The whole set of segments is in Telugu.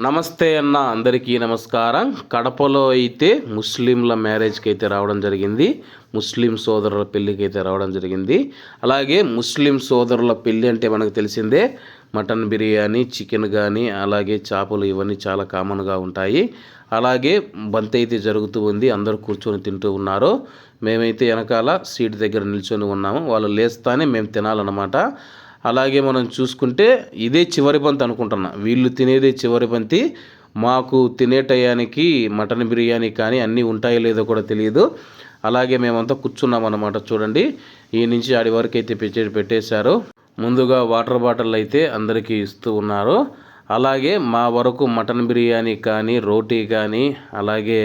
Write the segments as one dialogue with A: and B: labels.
A: నమస్తే అన్న అందరికీ నమస్కారం. కడపలో అయితే ముస్లింల మ్యారేజ్కి అయితే రావడం జరిగింది. ముస్లిం సోదరుల పెళ్ళికి అయితే రావడం జరిగింది. అలాగే ముస్లిం సోదరుల పెళ్ళి అంటే మనకు తెలిసిందే. మటన్ బిర్యానీ చికెన్ కానీ అలాగే చేపలు ఇవన్నీ చాలా కామన్గా ఉంటాయి. అలాగే బంతి అయితే జరుగుతూ ఉంది. అందరూ కూర్చొని తింటూ ఉన్నారు. మేమైతే వెనకాల సీట్ దగ్గర నిల్చొని ఉన్నాము. వాళ్ళు లేస్తానే మేము తినాలన్నమాట. అలాగే మనం చూసుకుంటే ఇదే చివరి బంతి అనుకుంటున్నా. వీళ్ళు తినేదే చివరి బంతి మాకు తినే టయానికి మటన్ బిర్యానీ కానీ అన్నీ ఉంటాయో లేదో కూడా తెలియదు. అలాగే మేమంతా కూర్చున్నాం అన్నమాట చూడండి. ఈ నుంచి ఆడి వరకు అయితే పెట్టి పెట్టేశారు. ముందుగా వాటర్ బాటిల్ అయితే అందరికీ ఇస్తూ ఉన్నారు. అలాగే మా వరకు మటన్ బిర్యానీ కానీ రోటీ కానీ అలాగే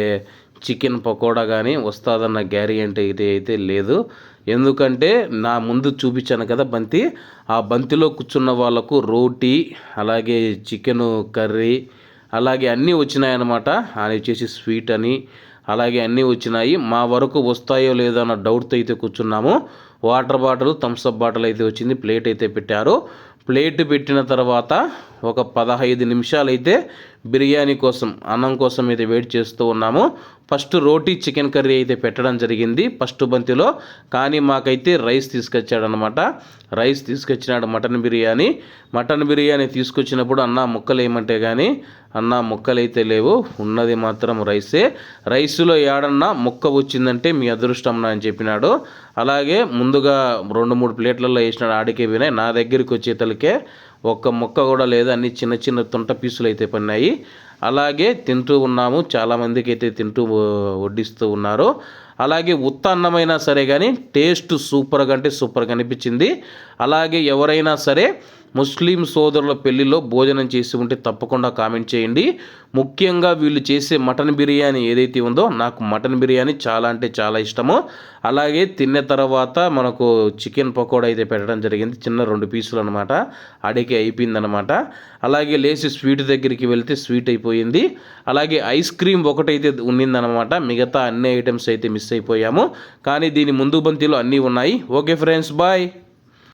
A: చికెన్ పకోడా కానీ వస్తుందన్న గ్యారెంటీ అయితే అయితే లేదు. ఎందుకంటే నా ముందు చూపించాను కదా బంతి. ఆ బంతిలో కూర్చున్న వాళ్ళకు రోటీ అలాగే చికెను కర్రీ అలాగే అన్నీ వచ్చినాయన్నమాట. ఆయన వచ్చేసి స్వీట్ అని అలాగే అన్నీ వచ్చినాయి. మా వరకు వస్తాయో లేదో అన్న డౌట్తో అయితే కూర్చున్నాము. వాటర్ బాటిల్ థమ్స్అప్ బాటిల్ అయితే వచ్చింది. ప్లేట్ అయితే పెట్టారు. ప్లేట్ పెట్టిన తర్వాత ఒక పదహైదు నిమిషాలు అయితే బిర్యానీ కోసం అన్నం కోసం అయితే వెయిట్ చేస్తూ ఉన్నాము. ఫస్ట్ రోటీ చికెన్ కర్రీ అయితే పెట్టడం జరిగింది ఫస్ట్ బంతిలో. కానీ మాకైతే రైస్ తీసుకొచ్చాడనమాట రైస్ తీసుకొచ్చినాడు మటన్ బిర్యానీ. మటన్ బిర్యానీ తీసుకొచ్చినప్పుడు అన్న ముక్కలు ఏమంటే కానీ అన్న ముక్కలు అయితే లేవు ఉన్నది మాత్రం రైసే. రైస్లో ఏడన్నా ముక్క వచ్చిందంటే మీ అదృష్టం అని చెప్పినాడు. అలాగే ముందుగా రెండు మూడు ప్లేట్లలో వేసినాడు ఆడికే వినాయ్. నా దగ్గరికి వచ్చేతలకే ఒక్క ముక్క కూడా లేదు అన్ని చిన్న చిన్న తుంట పీసులు అయితే పడినాయి అలాగే తింటూ ఉన్నాము. చాలామందికి అయితే తింటూ వడ్డిస్తూ ఉన్నారు. అలాగే ఉత్త అన్నమైనా సరే కానీ టేస్ట్ సూపర్గా అంటే సూపర్గా అనిపించింది అలాగే ఎవరైనా సరే ముస్లిం సోదరుల పెళ్ళిలో భోజనం చేసి ఉంటే తప్పకుండా కామెంట్ చేయండి. ముఖ్యంగా వీళ్ళు చేసే మటన్ బిర్యానీ ఏదైతే ఉందో నాకు మటన్ బిర్యానీ చాలా అంటే చాలా ఇష్టము. అలాగే తిన్న తర్వాత మనకు చికెన్ పకోడా అయితే పెట్టడం జరిగింది. చిన్న రెండు పీసులు అనమాట అడిగి అయిపోయిందనమాట అలాగే లేచి స్వీట్ దగ్గరికి వెళ్తే స్వీట్ అయిపోయింది. అలాగే ఐస్ క్రీమ్ ఒకటైతే ఉన్నిందనమాట మిగతా అన్ని ఐటమ్స్ అయితే మిస్ మిస్ అయిపోయాము. కానీ దీని ముందు బంతిలో అన్నీ ఉన్నాయి. Okay friends bye.